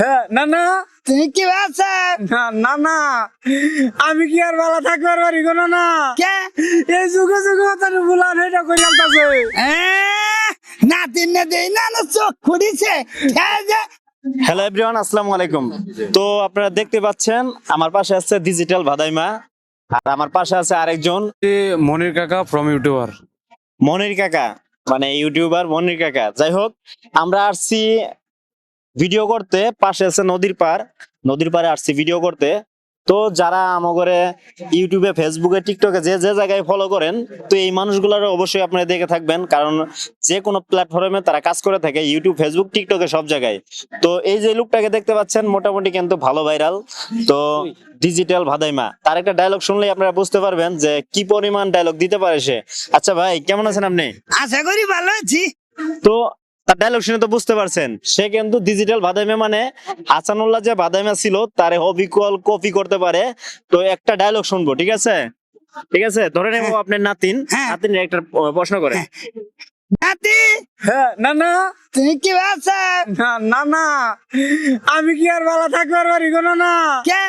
হ্যাঁ না না তুমি কি আছেন না না না আমি কি আর ভালো থাকবার পারি না কে? এই যুগে যুগে তার বুলান এটা কই না দেই না না চোখ খুঁড়িছে। হ্যালো এভরিওয়ান আসসালামু আলাইকুম। তো আপনারা দেখতে পাচ্ছেন আমার পাশে আছে ডিজিটাল ভাদাইমা আর আমার পাশে আছে আরেকজন। মনির কাকা ফ্রম ইউটিউবার মনির কাকা মানে ইউটিউবার মনির কাকা। যাই হোক আমরা আসছি ভিডিও করতে পাশে আছে নদীর পার নদীর পারে আসছি ভিডিও করতে। তো যারা আমাগরে ইউটিউবে ফেসবুকে টিকটকে যে যে জায়গায় ফলো করেন তো এই মানুষগুলোর অবশ্যই আপনারা দেখে থাকবেন। কারণ যে কোনো প্ল্যাটফর্মে তারা কাজ করে থাকে ইউটিউব ফেসবুক টিকটকে সব জায়গায়। তো এই যে লুকটাকে দেখতে পাচ্ছেন মোটামুটি কিন্তু ভালো ভাইরাল তো ডিজিটাল ভাদাইমা তার একটা ডায়লগ শুনলেই আপনারা বুঝতে পারবেন যে কি পরিমাণ ডায়লগ দিতে পারে সে। আচ্ছা ভাই কেমন আছেন আপনি? আশা করি ভালো আছি। তো তার ডায়লগ শুনে তো বুঝতে পারছেন। সে কিন্তু ডিজিটাল মানে হাসানুল্লাহ যে ছিল তারে অবিকল কপি করতে পারে। তো একটা ডায়লগ শুনব ঠিক আছে? ঠিক আছে? ধরে নেব আপনার নাতিন। হ্যাঁ। নাতিন একটা প্রশ্ন করে। নাতি! হ্যাঁ না না তুমি কি আছেন না না না আমি কি আর ভালো থাকবার পারি না কে?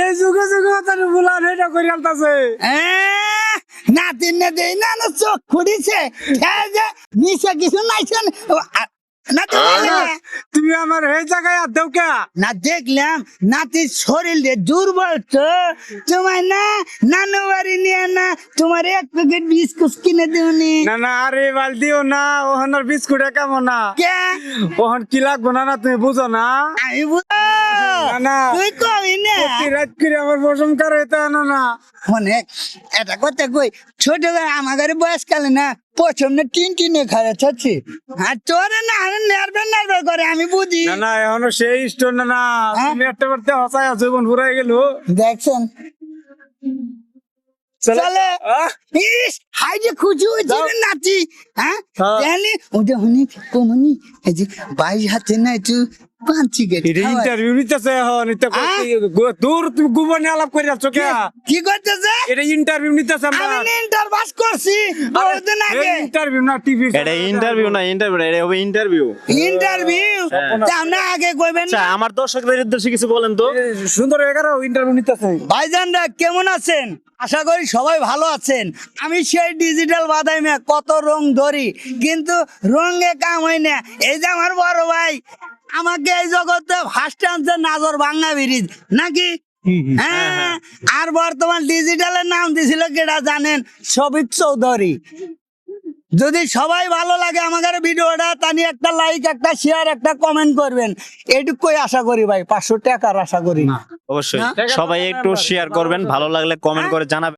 এই যুগে যুগে বুলান এটা আলতাছে আহ, না দেই না না চোখ খুঁড়িছে নিচে কিছু নাইছেন তুমি আমার এই জায়গায় আর দেও কে? না দেখলাম নাতির শরীর দুর্বল তো তোমার না নানু বাড়ি নিয়ে না তোমার এক প্যাকেট বিস্কুট কিনে দিওনি। না না আরে বাল দিও না ওখানের বিস্কুটে কেমন না? কে? ওখান কি লাগবো না না তুমি বুঝো না? আমি বুঝো। না, না। তুই কবি না? প্রতি রাত করে আমার পশম করে তো আনো না। অনেক এটা কথা কই ছোট আমার বয়সকালে না প্রথম না টিন টিনে খারে ছাড়ছি আর তোরে না করে আমি বুঝি। না না এখনও সেই স্টোর না না। হ্যাঁ? তুমি একটা বারতে হসায় জীবন ফুরাই গেল। দেখছেন? চলে। ইস হাই যে খুশি হয়েছে নাতি হ্যাঁ? হ্যাঁ। ওটা হনি কমনি। এই যে বাইশ হাতে না একটু পাঁচি গেছে ইন্টারভিউ নিতেছে এখন? দূর তুমি গোপনে আলাপ করে যাচ্ছ কে কি করতেছে? এটা ইন্টারভিউ নিতেছে আমরা। আমি ইন্টার পাস করছি বহুদিন আগে। ইন্টারভিউ না টিভি এটা ইন্টারভিউ না ইন্টারভিউ এটা হবে ইন্টারভিউ ইন্টারভিউ না আগে কইবেন আচ্ছা না। আমার দর্শকদের উদ্দেশ্যে কিছু বলেন তো। সুন্দর এগারো ইন্টারভিউ নিতেছে। ভাইজানরা কেমন আছেন? আশা করি সবাই ভালো আছেন। আমি সেই ডিজিটাল বাদাইমে কত রং ধরি কিন্তু রঙে কাম হয় না। এই যে আমার বড় ভাই আমাকে এই জগতে ফার্স্ট আনছে নাজর বাংলা ব্রিজ নাকি? হ্যাঁ আর বর্তমান ডিজিটালের নাম দিছিল কেটা জানেন? সবিক চৌধুরী। যদি সবাই ভালো লাগে আমাদের ভিডিওটা তানি একটা লাইক একটা শেয়ার একটা কমেন্ট করবেন। এইটুকুই আশা করি ভাই পাঁচশো টাকার আশা করি। অবশ্যই। সবাই একটু শেয়ার করবেন ভালো লাগলে কমেন্ট করে জানাবেন।